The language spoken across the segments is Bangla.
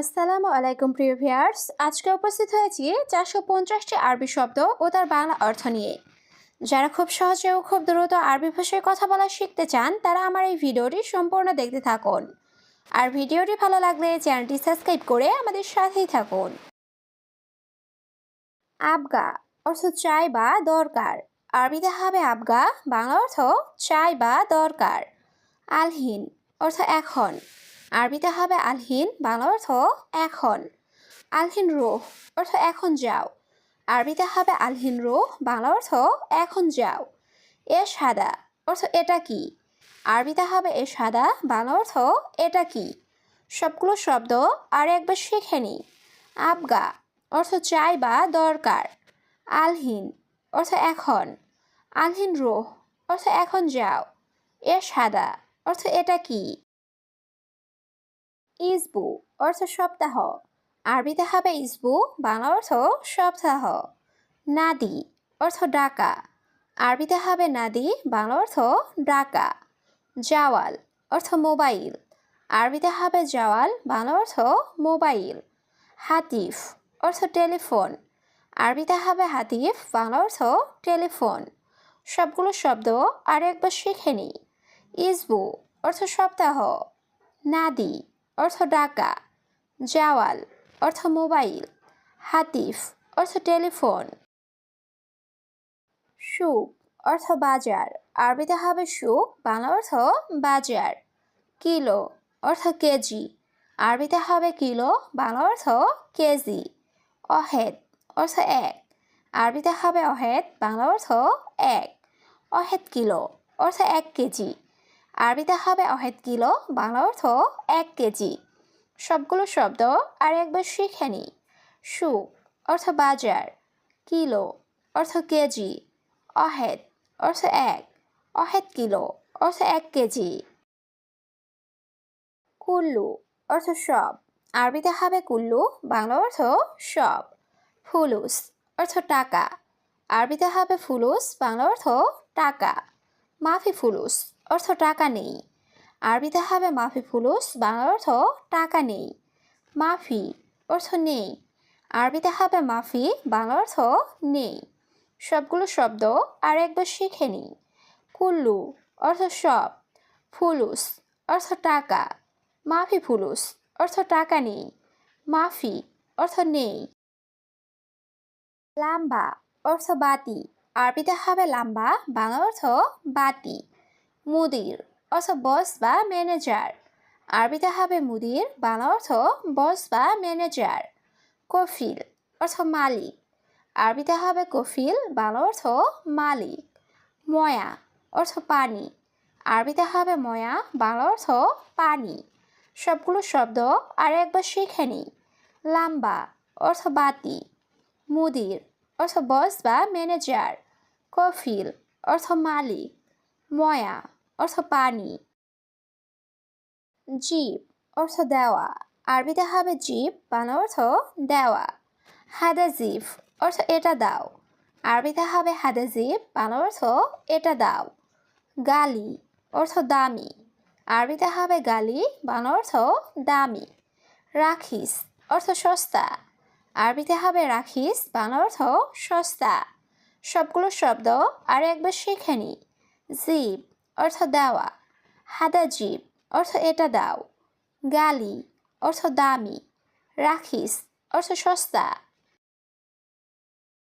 আসসালামু আলাইকুম, প্রিয় ভিয়ার্স আজকে উপস্থিত হয়েছি চারশো পঞ্চাশটি আরবি শব্দ ও তার বাংলা অর্থ নিয়ে। যারা খুব সহজে ও খুব দ্রুত আরবি ভাষায় কথা বলা শিখতে চান, তারা আমার এই ভিডিওটি সম্পূর্ণ দেখতে থাকুন। আর ভিডিওটি ভালো লাগলে চ্যানেলটি সাবস্ক্রাইব করে আমাদের সাথেই থাকুন। আবগা অর্থ চাই বা দরকার। আরবিতে হবে আবগা, বাংলা অর্থ চাই বা দরকার। আলহিন অর্থ এখন। আরবিতে হবে আলহিন, বাংলা অর্থ এখন। আলহিন রোহ অর্থ এখন যাও। আরবিতে হবে আলহিন রোহ বাংলা অর্থ এখন যাও। এ সাদা, অর্থ এটা কি? আরবিতে হবে এ সাদা, বাংলা অর্থ এটা কি? সবগুলো শব্দ আর একবার শিখে নি আবগা, অর্থ চাই বা দরকার। আলহিন, অর্থ এখন। আলহিন রোহ অর্থ এখন যাও। এ সাদা, অর্থ এটা কি? ইসবু অর্থ সপ্তাহ। আরবিতে হবে ইসবু, বাংলা অর্থ সপ্তাহ। নাদি অর্থ ডাকা। আরবিতে হবে নাদি, বাংলা অর্থ ডাকা। জাওয়াল অর্থ মোবাইল। আরবিতে হবে জাওয়াল, বাংলা অর্থ মোবাইল। হাতিফ অর্থ টেলিফোন। আরবিতে হবে হাতিফ, বাংলা অর্থ টেলিফোন। সবগুলো শব্দ আর একবার শিখে নিই। ইসবু অর্থ সপ্তাহ। নাদি অর্থ ডাকা জাওয়াল অর্থ মোবাইল হাতিফ অর্থ টেলিফোন সুক অর্থ বাজার আরবিতে হবে সুক বাংলা অর্থ বাজার। কিলো, অর্থ কেজি, আরবিতে হবে কিলো, বাংলা অর্থ কেজি। অহেদ, অর্থ এক, আরবিতে হবে অহেদ, বাংলা অর্থ এক। অহেদ কিলো, অর্থ এক কেজি। আরবিতে হবে অহেদ কিলো, বাংলা অর্থ এক কেজি। সবগুলো শব্দ আর একবার শিখে নি। সু, অর্থ বাজার। কিলো, অর্থ কেজি। অহেদ, অর্থ এক। অহেদ কিলো, অর্থ এক কেজি। কুল্লু, অর্থ সব। আরবিতে হবে কুল্লু, বাংলা অর্থ সব। ফুলুস, অর্থ টাকা। আরবিতে হবে ফুলুস, বাংলা অর্থ টাকা। মাফি ফুলুস। অর্থ টাকা নেই। আরবিতে হবে মাফি ফুলুস বাংলা অর্থ টাকা নেই। মাফি অর্থ নেই। আরবিতে হবে মাফি বাংলা অর্থ নেই। সবগুলো শব্দ আর একবার শিখে নিই। কুল্লু অর্থ সব। ফুলুস অর্থ টাকা। মাফি ফুলুস অর্থ টাকা নেই। মাফি অর্থ নেই। লাম্বা অর্থ বাতি। আরবিতে হবে লাম্বা বাংলা অর্থ বাতি। মুদির অর্থ বস বা ম্যানেজার আরবিতে হবে মুদির, বাংলা অর্থ বস বা ম্যানেজার কফিল, অর্থ মালিক। আরবিতে হবে কফিল, বাংলা অর্থ মালিক। ময়া, অর্থ পানি। আরবিতে হবে ময়া, বাংলা অর্থ পানি। সবগুলো শব্দ আর একবার শিখে নিই। লাম্বা, অর্থ বাতি। মুদির, অর্থ বস বা ম্যানেজার কফিল, অর্থ মালিক। ময়া অর্থ পানি। জীব অর্থ দেওয়া। আরবিতে হবে জীব, বাংলা অর্থ দেওয়া। হাদা জিফ অর্থ এটা দাও। আরবিতে হবে হাদা জিফ বাংলা অর্থ এটা দাও। গালি অর্থ দামি। আরবিতে হবে গালি, বাংলা অর্থ দামি। রাখিস অর্থ সস্তা। আরবিতে হবে রাখিস, বাংলা অর্থ সস্তা। সবগুলো শব্দ আর একবার শিখে নি। জিব অর্থ দেওয়া। হাদা জীব অর্থ এটা দাও। গালি, অর্থ দামি। রাখিস, অর্থ সস্তা।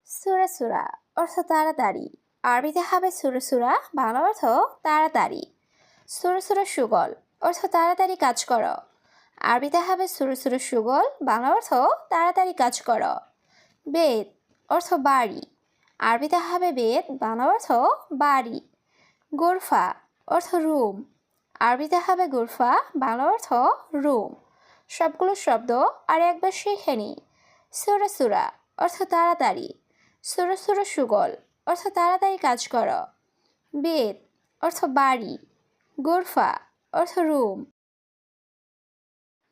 সুরা সুরা, অর্থ তাড়াতাড়ি। আরবিতে হবে সুরা সুরা, বাংলা অর্থ তাড়াতাড়ি। সুরা সুরা সুগল, অর্থ তাড়াতাড়ি কাজ করো। আরবিতে হবে সুরা সুরা সুগল, বাংলা অর্থ তাড়াতাড়ি কাজ করো। বেদ, অর্থ বাড়ি। আরবিতে হবে বেদ, বাংলা অর্থ বাড়ি। গোরফা অর্থ রুম। আরবিতে হবে গোরফা, বাংলা অর্থ রুম। সবগুলো শব্দ আর একবার শিখে নিই। সুরা সুরা, অর্থ তাড়াতাড়ি। সুরা সুরা সুগল, অর্থ তাড়াতাড়ি কাজ করো। বেদ, অর্থ বাড়ি। গোরফা, অর্থ রুম।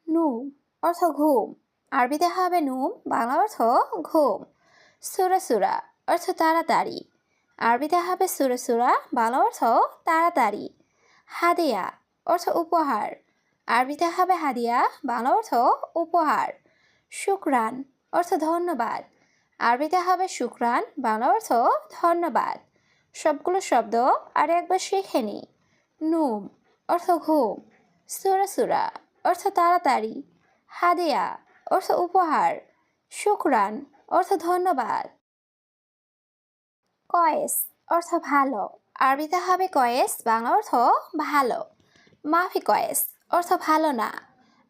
নুম অর্থ ঘুম। আরবিতে হবে নুম, বাংলা অর্থ ঘুম। সুরা সুরা, অর্থ তাড়াতাড়ি। আরবিতে হবে সুরা সুরা, বাংলা অর্থ তাড়াতাড়ি। হাদিয়া অর্থ উপহার। আরবিতে হবে হাদিয়া, বাংলা অর্থ উপহার। শুক্রান অর্থ ধন্যবাদ। আরবিতে হবে শুক্রান, বাংলা অর্থ ধন্যবাদ। সবগুলো শব্দ আর একবার শিখে নি। নুম অর্থ ঘুম। সুরা সুরা অর্থ তাড়াতাড়ি। হাদিয়া অর্থ উপহার। শুক্রান অর্থ ধন্যবাদ। কয়েস অর্থ ভালো। আরবিতে হবে কয়েস, বাংলা অর্থ ভালো। মাফি কয়েস অর্থ ভালো না।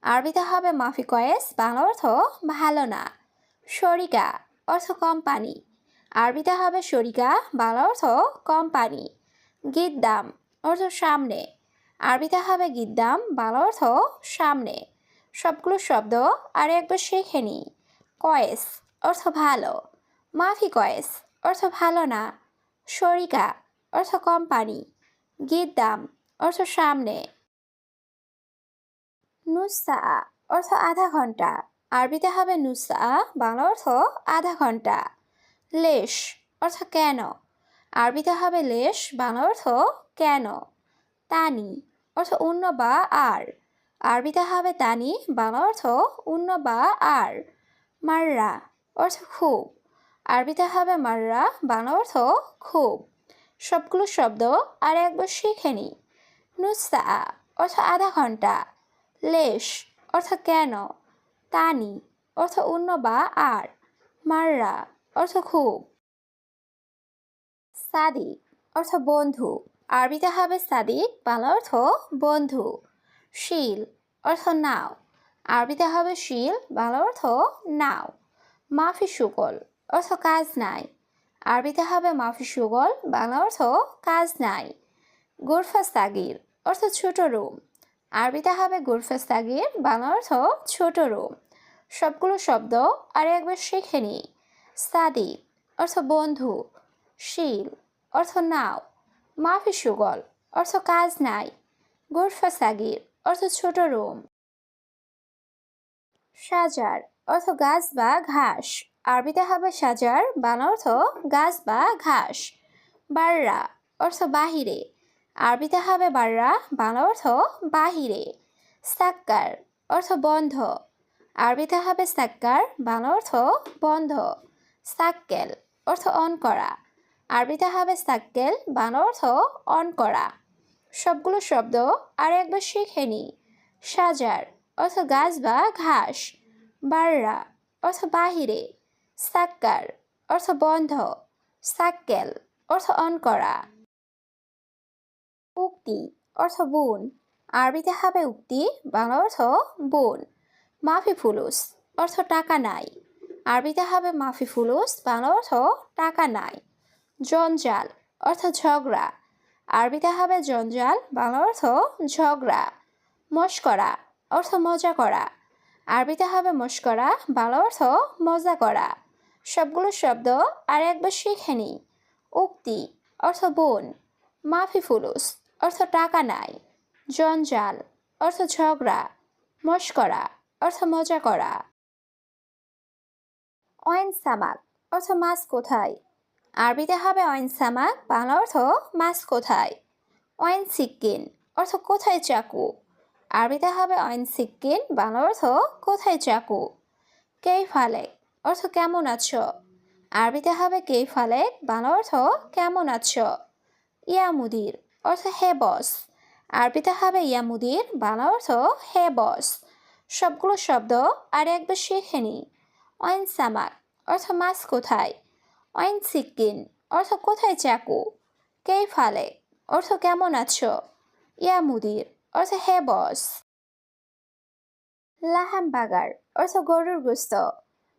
আরবিতে হবে মাফি কয়েস, বাংলা অর্থ ভালো না। শরিকা অর্থ কোম্পানি। আরবিতে হবে শরিকা বাংলা অর্থ কোম্পানি। গিদ্দাম অর্থ সামনে। আরবিতে হবে গিদ্দাম, বাংলা অর্থ সামনে। সবগুলো শব্দ আর একবার শেখে নি। কয়েস অর্থ ভালো। মাফি কয়েস অর্থ ভালো না। শরিকা অর্থ কোম্পানি। গিদ্দাম অর্থ সামনে। নুসা অর্থ আধা ঘণ্টা। আরবিতে হবে নুসা বাংলা অর্থ আধা ঘণ্টা। লেশ, অর্থ কেন? আরবিতে হবে লেশ, বাংলা অর্থ কেন? তানি, অর্থ অন্য বা আর। আরবিতে হবে তানি, বাংলা অর্থ অন্য বা আর। মাররা, অর্থ খুব। আরবিতে হবে মাররা, বাংলা অর্থ খুব। সবগুলো শব্দ আর একবার শিখে নি নুসা অর্থ আধা ঘণ্টা। লেশ, অর্থ কেন? তানি, অর্থ অন্য বা আর। মাররা, অর্থ খুব। সাদিক, অর্থ বন্ধু। আরবিতে হবে সাদিক, বাংলা অর্থ বন্ধু। শিল, অর্থ নাও। আরবিতে হবে শিল, বাংলা অর্থ নাও। মাফি সুগল অর্থ কাজ নাই। আরবিতে হবে মাফি সুগল, বাংলা অর্থ কাজ নাই। গোরফা সাগির, অর্থ ছোট রুম। আরবিতে হবে গোরফা সাগির, বাংলা অর্থ ছোট রুম। সবগুলো শব্দ আর একবার শিখে নি। সাদি অর্থ বন্ধু। শিল, অর্থ নাও। মাফি সুগল, অর্থ কাজ নাই। গোরফা সাগির, অর্থ ছোট রুম। সাজার, অর্থ গাছ বা ঘাস। আরবিতে হবে সাজার বাংলা অর্থ গাছ বা ঘাস। বাররা অর্থ বাহিরে। আরবিতে হবে বাররা বাংলা অর্থ বাহিরে। সাক্কার অর্থ বন্ধ। আরবিতে হবে সাক্কার বাংলা অর্থ বন্ধ। সাক্কেল অর্থ অন করা। আরবিতে হবে সাক্কেল বাংলা অর্থ অন করা। সবগুলো শব্দ আর একবার শিখে নি। সাজার অর্থ গাছ বা ঘাস। বাররা অর্থ বাহিরে। সাক্কার, অর্থ বন্ধ। সাক্কেল, অর্থ অন করা। উক্তি, অর্থ বুন। আরবিতে হবে উক্তি, বাংলা অর্থ বুন। মাফি ফুলুস, অর্থ টাকা নাই। আরবিতে হবে মাফি ফুলুস, বাংলা অর্থ টাকা নাই। জঞ্জাল, অর্থ ঝগড়া। আরবিতে হবে জঞ্জাল, বাংলা অর্থ ঝগড়া। মস্করা, অর্থ মজা করা। আরবিতে হবে মস্করা, বাংলা অর্থ মজা করা। সবগুলো শব্দ আর একবার শিখে নি উক্তি, অর্থ বোন, মাফি ফুলুস, অর্থ টাকা নাই, জঞ্জাল, অর্থ ঝগড়া, মস্করা, অর্থ মজা করা। অয়েন সামাক, অর্থ মাছ কোথায়? আরবিতে হবে অয়েন সামাক, বাংলা অর্থ মাছ কোথায়? অয়েন সিক্কিন অর্থ কোথায় চাকু? আরবিতে হবে অয়েন সিক্কিন বাংলা অর্থ কোথায় চাকু? কেই ফালেক অর্থ কেমন আছো? আরবিতে হবে কেই ফালেক বাংলা অর্থ কেমন আছো? ইয়া মুদির, অর্থ হে বস। আরবিতে হবে ইয়া মুদির, বাংলা অর্থ হে বস। সবগুলো শব্দ আর একবার শিখে নি অয়েন সামাক অর্থ মাছ কোথায়? অয়েন সিক্কিন অর্থ কোথায় চাকু? কেই ফালে? অর্থ কেমন আছো? ইয়া মুদির, অর্থ হে বস। লাহাম বাগার অর্থ গরুর গোস্ত।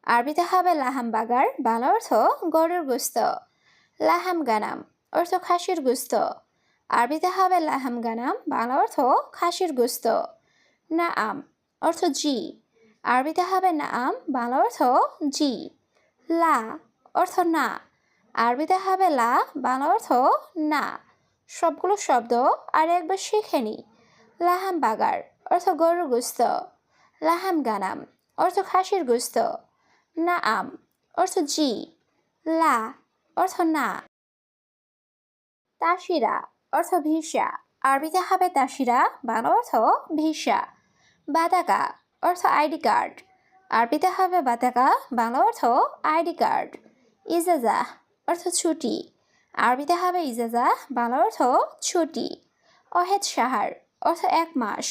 আরবিতে হবে লাহাম বাগার বাংলা অর্থ গরুর গোস্ত লাহাম গানাম অর্থ খাসির গোস্ত আরবিতে হবে লাহাম গানাম বাংলা অর্থ খাসির গোস্ত না আম অর্থ জি আরবিতে হবে না আম বাংলা অর্থ জি লা অর্থ না আরবিতে হবে লা বাংলা অর্থ না সবগুলো শব্দ আর একবার শিখে নি লাহাম বাগার অর্থ গরুর গোস্ত লাহাম গানাম অর্থ খাসির গোস্ত না আম অর্থ জি লা অর্থ না তাসিরা অর্থ ভিসা আরবিতে হবে তাসিরা বাংলা অর্থ ভিসা বাতাকা অর্থ আইডি কার্ড আরবিতে হবে বাতাকা বাংলা অর্থ আইডি কার্ড ইজাজা অর্থ ছুটি আরবিতে হবে ইজাজা বাংলা অর্থ ছুটি অহেদ সাহার অর্থ এক মাস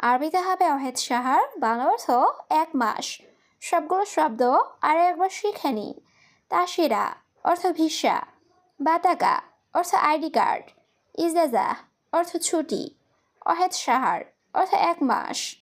আরবিতে হবে অহেদ সাহার বাংলা অর্থ এক মাস সবগুলো শব্দ আর একবার শিখে নিই। তাসিরা, অর্থ ভিসা। বাতাকা অর্থ আইডি কার্ড। ইজাজা অর্থ ছুটি। অহেদ সাহার, অর্থ এক মাস।